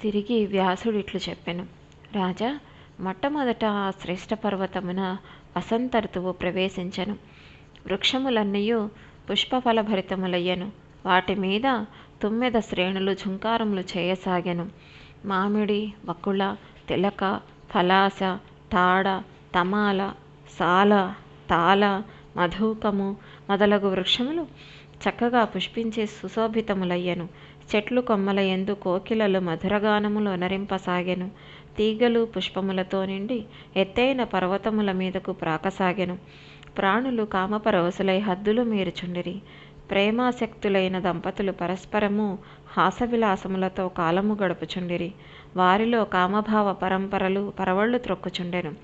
తిరిగి వ్యాసుడు ఇట్లు చెప్పెను. రాజా మొట్టమొదట ఆ శ్రేష్ఠ పర్వతమున వసంత ఋతువు ప్రవేశించెను. వృక్షములన్నయూ పుష్పఫలభరితములయ్యను. వాటి మీద తుమ్మెద శ్రేణులు ఝుంకారములు చేయసాగెను. మామిడి వకుళ తిలక పలాస తాడ తమాల సాల తాళ మధుకము మొదలగు వృక్షములు చక్కగా పుష్పించే సుశోభితములయ్యెను. చెట్లు కొమ్మల ఎందు కోకిలలు మధురగానములు నరింపసాగెను. తీగలు పుష్పములతో నిండి ఎత్తైన పర్వతముల మీదకు ప్రాకసాగెను. ప్రాణులు కామపరవశులై హద్దులు మీరుచుండిరి. ప్రేమాసక్తులైన దంపతులు పరస్పరము హాసవిలాసములతో కాలము గడుపుచుండిరి. వారిలో కామభావ పరంపరలు పరవళ్ళు త్రొక్కుచుండెను.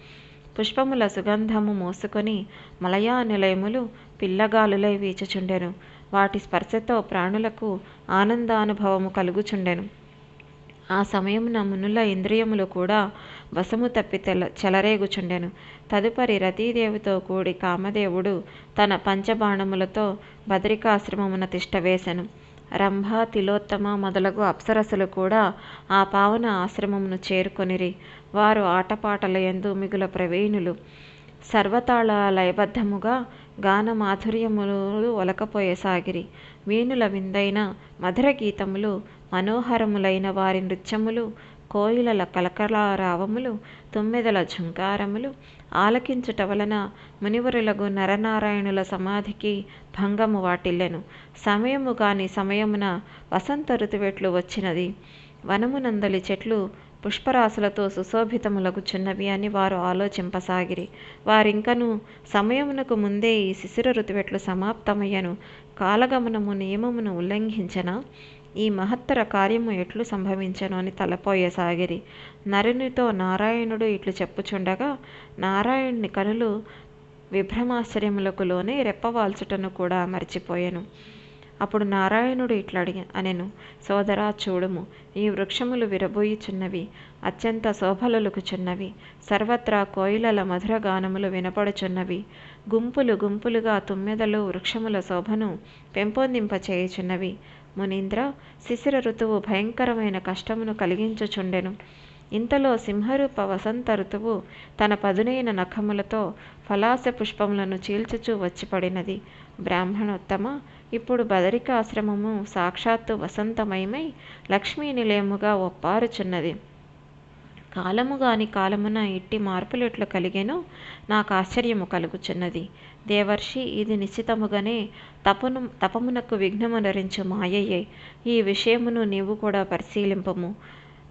పుష్పముల సుగంధము మోసుకొని మలయా నిలయములు పిల్లగాలులై వీచుచుండెను. వాటి స్పర్శతో ప్రాణులకు ఆనందానుభవము కలుగుచుండెను. ఆ సమయమున మునుల ఇంద్రియములు కూడా వశము తప్పి తెల చెలరేగుచుండెను. తదుపరి రతీదేవితో కూడి కామదేవుడు తన పంచబాణములతో బదరికాశ్రమమున తిష్టవేశను రంభ తిలోత్తమ మొదలగు అప్సరసులు కూడా ఆ పావన ఆశ్రమమును చేరుకొనిరి. వారు ఆటపాటల ఎందు మిగుల ప్రవీణులు. సర్వతాళ లయబద్ధముగా గాన మాధుర్యములు ఒలకపోయసాగిరి. వీణుల విందైన మధుర గీతములు మనోహరములైన వారి నృత్యములు కోయిలల కలకలారావములు తుమ్మెదల ఝుంకారములు ఆలకించుట వలన మునివరులగు నరనారాయణుల సమాధికి భంగము వాటిల్లెను. సమయము కాని సమయమున వసంత ఋతువెట్లు వచ్చినది. వనమునందలి చెట్లు పుష్పరాశులతో సుశోభితములగుచున్నవి అని వారు ఆలోచింపసాగిరి. వారింకను సమయమునకు ముందే ఈ శిశిర ఋతువెట్లు సమాప్తమయ్యను కాలగమనము నియమమును ఉల్లంఘించిన? ఈ మహత్తర కార్యము ఎట్లు సంభవించను అని తలపోయసాగిరి. నరునితో నారాయణుడు ఇట్లు చెప్పుచుండగా నారాయణుని కనులు విభ్రమాశ్చర్యములకు లోనే రెప్పవాల్చుటను కూడా మర్చిపోయాను. అప్పుడు నారాయణుడు ఇట్లా అడిగి అనెను సోదరా చూడుము ఈ వృక్షములు విరబోయిచున్నవి అత్యంత శోభలొలుకుచున్నవి సర్వత్రా కోయిలల మధుర గానములు వినపడుచున్నవి గుంపులు గుంపులుగా తుమ్మెదలు వృక్షముల శోభను పెంపొందింపచేయుచున్నవి మునీంద్ర శిశిర ఋతువు భయంకరమైన కష్టమును కలిగించుచుండెను. ఇంతలో సింహరూప వసంత ఋతువు తన పదునైన నఖములతో ఫలాస పుష్పములను చీల్చుచూ వచ్చి పడినది. బ్రాహ్మణోత్తమ ఇప్పుడు బదరికాశ్రమము సాక్షాత్తు వసంతమయమై లక్ష్మీ నిలయముగా ఒప్పారుచున్నది. కాలము గాని కాలమున ఇట్టి మార్పులెట్లు కలిగేను నాకు ఆశ్చర్యము కలుగుచున్నది. దేవర్షి ఇది నిశ్చితముగానే తపను తపమునకు విఘ్నమునరించు మాయయ్యే ఈ విషయమును నీవు కూడా పరిశీలింపము.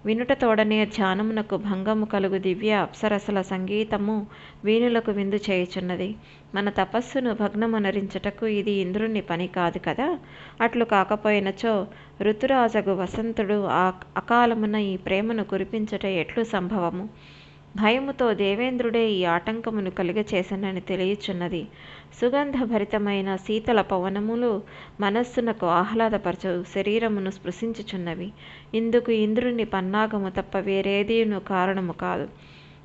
వినుట తోడనే ధ్యానమునకు భంగము కలుగు దివ్య అప్సరసల సంగీతము వీణులకు విందు చేయుచున్నది. మన తపస్సును భగ్నమునరించుటకు ఇది ఇంద్రుని పని కాదు కదా? అట్లు కాకపోయినచో ఋతురాజగు వసంతుడు ఆ అకాలమున ఈ ప్రేమను కురిపించుట ఎట్లు సంభవము? భయముతో దేవేంద్రుడే ఈ ఆటంకమును కలుగచేసనని తెలియచున్నది. సుగంధభరితమైన శీతల పవనములు మనస్సునకు ఆహ్లాదపరచు శరీరమును స్పృశించుచున్నవి. ఇందుకు ఇంద్రుని పన్నాగము తప్ప వేరేదీను కారణము కాదు.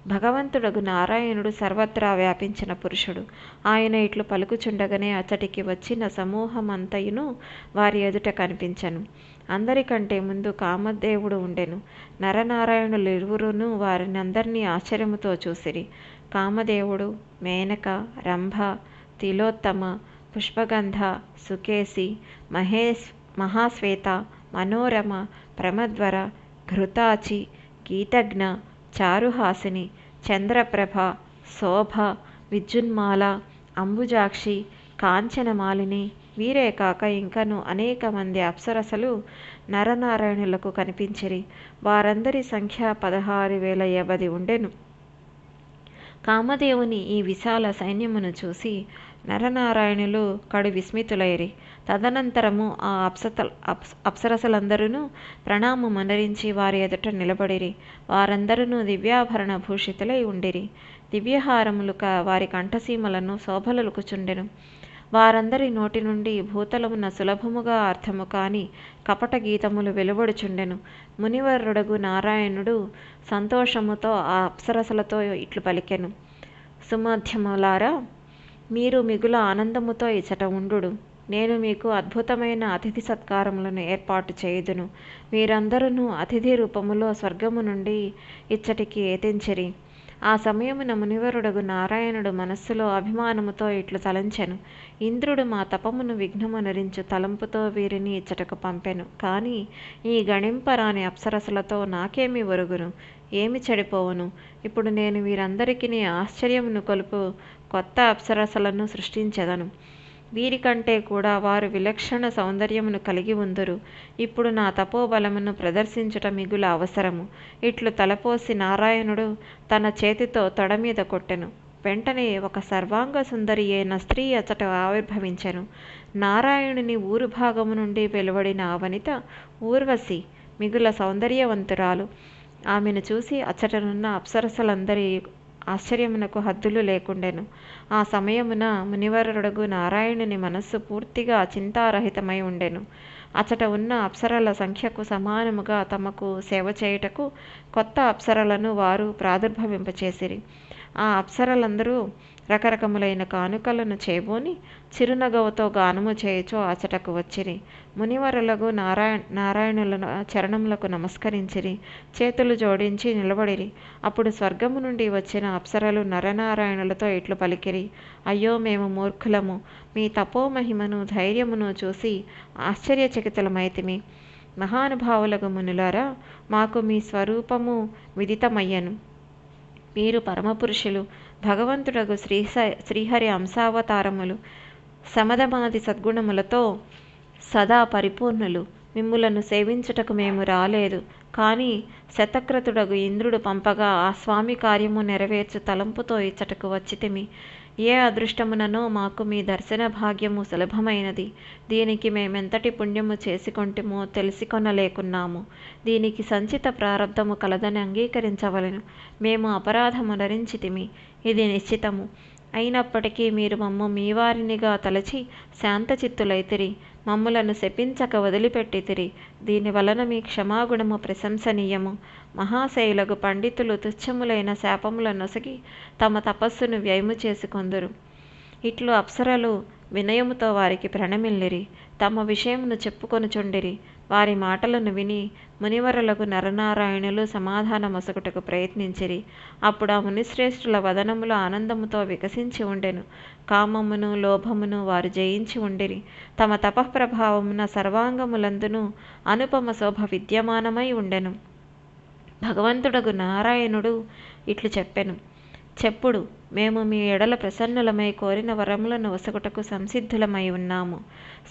భగవంతుడగు నారాయణుడు సర్వత్రా వ్యాపించిన పురుషుడు. ఆయన ఇట్లు పలుకుచుండగానే అతడికి వచ్చిన సమూహమంతయును వారి ఎదుట కనిపించను. అందరికంటే ముందు కామదేవుడు ఉండెను. నరనారాయణులు ఇరువురును వారిని అందరినీ ఆశ్చర్యముతో చూసిరి. కామదేవుడు మేనక రంభ తిలోత్తమ పుష్పగంధ సుకేసి మహేష్ మహాశ్వేత మనోరమ ప్రమద్వర ఘృతాచి గీతజ్ఞ చారుహాసిని చంద్రప్రభ శోభ విద్యున్మాల అంబుజాక్షి కాంచనమాలిని వీరే కాక ఇంకను అనేక మంది అప్సరసలు నరనారాయణులకు కనిపించిరి. వారందరి సంఖ్య పదహారు వేల యవది ఉండెను. కామదేవుని ఈ విశాల సైన్యమును చూసి నరనారాయణులు కడు విస్మితులైరి. తదనంతరము ఆ అప్సత అప్స అప్సరసలందరూ ప్రణామమునరించి వారి ఎదుట నిలబడిరి. వారందరూ దివ్యాభరణ భూషితులై ఉండిరి. దివ్యహారములు వారి కంఠసీమలను శోభలలుకుచుండెను. వారందరి నోటి నుండి భూతలమున సులభముగా అర్థము కాని కపట గీతములు వెలువడుచుండెను. మునివర్రుడగు నారాయణుడు సంతోషముతో ఆ అప్సరసలతో ఇట్లు పలికెను. సుమధ్యములారా మీరు మిగుల ఆనందముతో ఇచ్చట ఉండు నేను మీకు అద్భుతమైన అతిథి సత్కారములను ఏర్పాటు చేయుదును. మీరందరూ అతిథి రూపములో స్వర్గము నుండి ఇచ్చటికి ఏతించిరి ఆ సమయమున మునివరుడగు నారాయణుడు మనస్సులో అభిమానముతో ఇట్లు తలంచెను. ఇంద్రుడు మా తపమును విఘ్నమనరించు తలంపుతో వీరిని ఇచ్చటకు పంపెను. కానీ ఈ గణింపరాని అప్సరసలతో నాకేమి ఒరుగును? ఏమి చెడిపోవును? ఇప్పుడు నేను వీరందరికీ ఆశ్చర్యమును కొలుపు కొత్త అప్సరసలను సృష్టించెదను. వీరికంటే కూడా వారు విలక్షణ సౌందర్యమును కలిగి ఉందురు. ఇప్పుడు నా తపోబలమును ప్రదర్శించుట మిగుల అవసరము. ఇట్లు తలపోసి నారాయణుడు తన చేతితో తొడ మీద కొట్టెను. వెంటనే ఒక సర్వాంగ సుందరి అయిన స్త్రీ అచట ఆవిర్భవించెను. నారాయణుని ఊరు భాగము నుండి వెలువడిన అవనిత ఊర్వశి మిగుల సౌందర్యవంతురాలు. ఆమెను చూసి అచ్చటనున్న అప్సరసలందరి ఆశ్చర్యమునకు హద్దులు లేకుండెను. ఆ సమయమున మునివరుడగు నారాయణుని మనస్సు పూర్తిగా చింతారహితమై ఉండెను. అచట ఉన్న అప్సరల సంఖ్యకు సమానముగా తమకు సేవ చేయుటకు కొత్త అప్సరలను వారు ప్రాదుర్భవింపచేసిరి. ఆ అప్సరలందరూ రకరకములైన కానుకలను చేబూని చిరునగవుతో గానము చేయుచో ఆచటకు వచ్చిరి. మునివరులకు నారాయణ నారాయణుల చరణములకు నమస్కరించిరి. చేతులు జోడించి నిలబడిరి. అప్పుడు స్వర్గము నుండి వచ్చిన అప్సరలు నరనారాయణులతో ఇట్లు పలికిరి. అయ్యో మేము మూర్ఖులము. మీ తపోమహిమను ధైర్యమును చూసి ఆశ్చర్యచకితులమైతిమి. మహానుభావులకు మునులారా మాకు మీ స్వరూపము విదితమయ్యను. మీరు పరమపురుషులు. భగవంతుడగు శ్రీ శ్రీహరి అంశావతారములు సమధమాది సద్గుణములతో సదా పరిపూర్ణులు. మిమ్ములను సేవించుటకు మేము రాలేదు. కానీ శతక్రతుడగు ఇంద్రుడు పంపగా ఆ స్వామి కార్యము నెరవేర్చు తలంపుతో ఇచ్చటకు వచ్చితిమి. ఏ అదృష్టముననో మాకు మీ దర్శన భాగ్యము సులభమైనది. దీనికి మేమెంతటి పుణ్యము చేసుకొంటిమో తెలిసికొనలేకున్నాము. దీనికి సంచిత ప్రారంధము కలదని అంగీకరించవలెను. మేము అపరాధము నరించితిమి ఇది నిశ్చితము. అయినప్పటికీ మీరు మమ్ము మీ వారినిగా తలచి శాంతచిత్తులైతిరి. మమ్ములను శపించక వదిలిపెట్టితిరి దీని వలన మీ క్షమాగుణము ప్రశంసనీయము. మహాశైలకు పండితులు తుచ్చములైన శాపముల నొసగి తమ తపస్సును వ్యయము చేసుకొందురు. ఇట్లు అప్సరలు వినయముతో వారికి ప్రణమిల్లిరి. తమ విషయమును చెప్పుకొనుచుండిరి. వారి మాటలను విని మునివరులకు నరనారాయణులు సమాధానమొసగుటకు ప్రయత్నించిరి. అప్పుడు ఆ మునిశ్రేష్ఠుల వదనములు ఆనందముతో వికసించి ఉండెను. కామమును లోభమును వారు జయించి ఉండిరి. తమ తపఃప్రభావమున సర్వాంగములందును అనుపమ శోభ విద్యమానమై ఉండెను. భగవంతుడగు నారాయణుడు ఇట్లు చెప్పెను. చెప్పుడు మేము మీ ఎడల ప్రసన్నులమై కోరిన వరములను ఒసగుటకు సంసిద్ధులమై ఉన్నాము.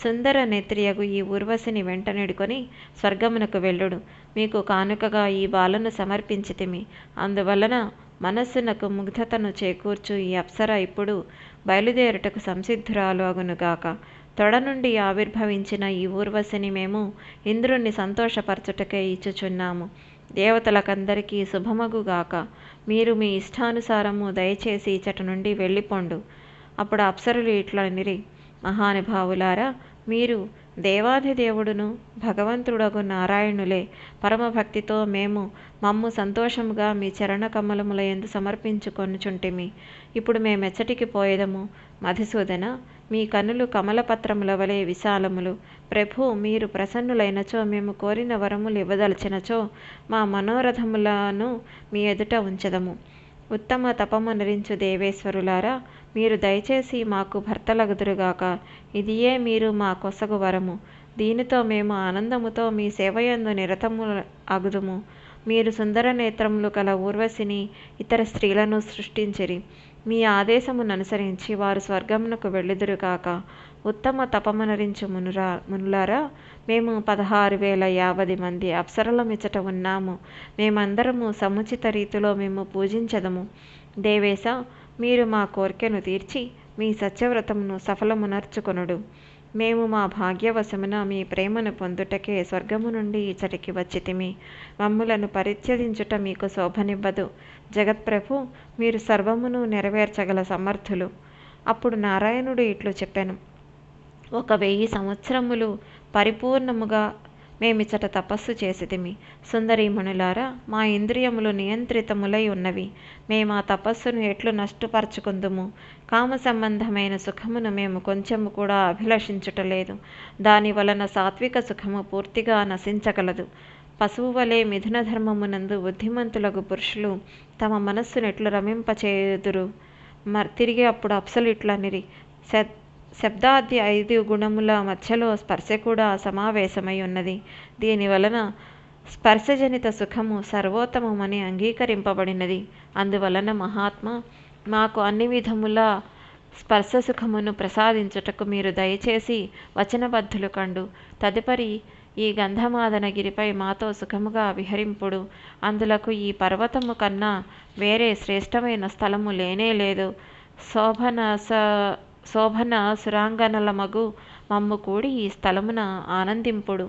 సుందర నేత్రియగు ఈ ఊర్వశిని వెంటనిడుకొని స్వర్గమునకు వెళ్ళుడు. మీకు కానుకగా ఈ బాలను సమర్పించితిమి. అందువలన మనస్సునకు ముగ్ధతను చేకూర్చు ఈ అప్సర ఇప్పుడు బయలుదేరుటకు సంసిద్ధురాలు అగునుగాక. తొడ నుండి ఆవిర్భవించిన ఈ ఊర్వశిని మేము ఇంద్రుణ్ణి సంతోషపరచుటకే ఇచ్చుచున్నాము. దేవతలకందరికీ శుభమగుగాక. మీరు మీ ఇష్టానుసారము దయచేసి ఇచ్చట నుండి వెళ్ళిపోండు. అప్పుడు అప్సరులు ఇట్లా నిరి మహానుభావులారా మీరు దేవాధిదేవుడును భగవంతుడగు నారాయణులే పరమభక్తితో మేము మమ్ము సంతోషముగా మీ చరణ కమలముల ఎందు సమర్పించుకొనుచుంటిమి. ఇప్పుడు మేమెచ్చటికి పోయేదము మధుసూదన మీ కనులు కమలపత్రముల వలె విశాలములు ప్రభు మీరు ప్రసన్నులైనచో మేము కోరిన వరములు ఇవ్వదలచినచో మా మనోరథములను మీ ఎదుట ఉంచదము. ఉత్తమ తపమునరించు దేవేశ్వరులారా మీరు దయచేసి మాకు భర్తలగుదురుగాక. ఇదియే మీరు మా కొసగు వరము. దీనితో మేము ఆనందముతో మీ సేవయందు నిరతము అగుదుము. మీరు సుందర నేత్రములు కల ఊర్వశిని ఇతర స్త్రీలను సృష్టించిరి. మీ ఆదేశమును అనుసరించి వారు స్వర్గమునకు వెళ్ళుదురుగాక. ఉత్తమ తపమనరించు మునురా మునులారా మేము పదహారు వేల యాభై మంది అప్సరలమిచ్చట ఉన్నాము. మేమందరము సముచిత రీతిలో మేము పూజించదము. దేవేశ మీరు మా కోరికను తీర్చి మీ సత్యవ్రతమును సఫలమునర్చుకొనుడు. మేము మా భాగ్యవశమున మీ ప్రేమను పొందుటకే స్వర్గము నుండి ఇచ్చటికి వచ్చితిమి. మమ్ములను పరిత్యజించుట మీకు శోభనివ్వదు. జగత్ప్రభు మీరు సర్వమును నెరవేర్చగల సమర్థులు. అప్పుడు నారాయణుడు ఇట్లు చెప్పాను. ఒక వెయ్యి సంవత్సరములు పరిపూర్ణముగా మేమిచ్చట తపస్సు చేసితిమి. సుందరీమణులారా మా ఇంద్రియములు నియంత్రితములై ఉన్నవి. మేము ఆ తపస్సును ఎట్లు నష్టపరచుకుందుము? కామ సంబంధమైన సుఖమును మేము కొంచెము కూడా అభిలషించుటలేదు దాని వలన సాత్విక సుఖము పూర్తిగా నశించగలదు. పశువు వలె మిథున ధర్మమునందు బుద్ధిమంతులకు పురుషులు తమ మనస్సును ఎట్లు రమింపచేయుదురు? మరి తిరిగి అప్పుడు అప్సలు ఇట్లనిరి. శబ్దాది ఐదు గుణముల మధ్యలో స్పర్శ కూడా సమావేశమై ఉన్నది. దీని వలన స్పర్శజనిత సుఖము సర్వోత్తమమని అంగీకరింపబడినది. అందువలన మహాత్మ మాకు అన్ని విధముల స్పర్శ సుఖమును ప్రసాదించుటకు మీరు దయచేసి వచనబద్ధులు కండు. తదుపరి ఈ గంధమాదనగిరిపై మాతో సుఖముగా విహరింపుడు. అందులకు ఈ పర్వతము కన్నా వేరే శ్రేష్టమైన స్థలము లేనే లేదు. శోభన శోభన సురాంగనల మగు మమ్ము కూడి ఈ స్థలమున ఆనందింపుడు.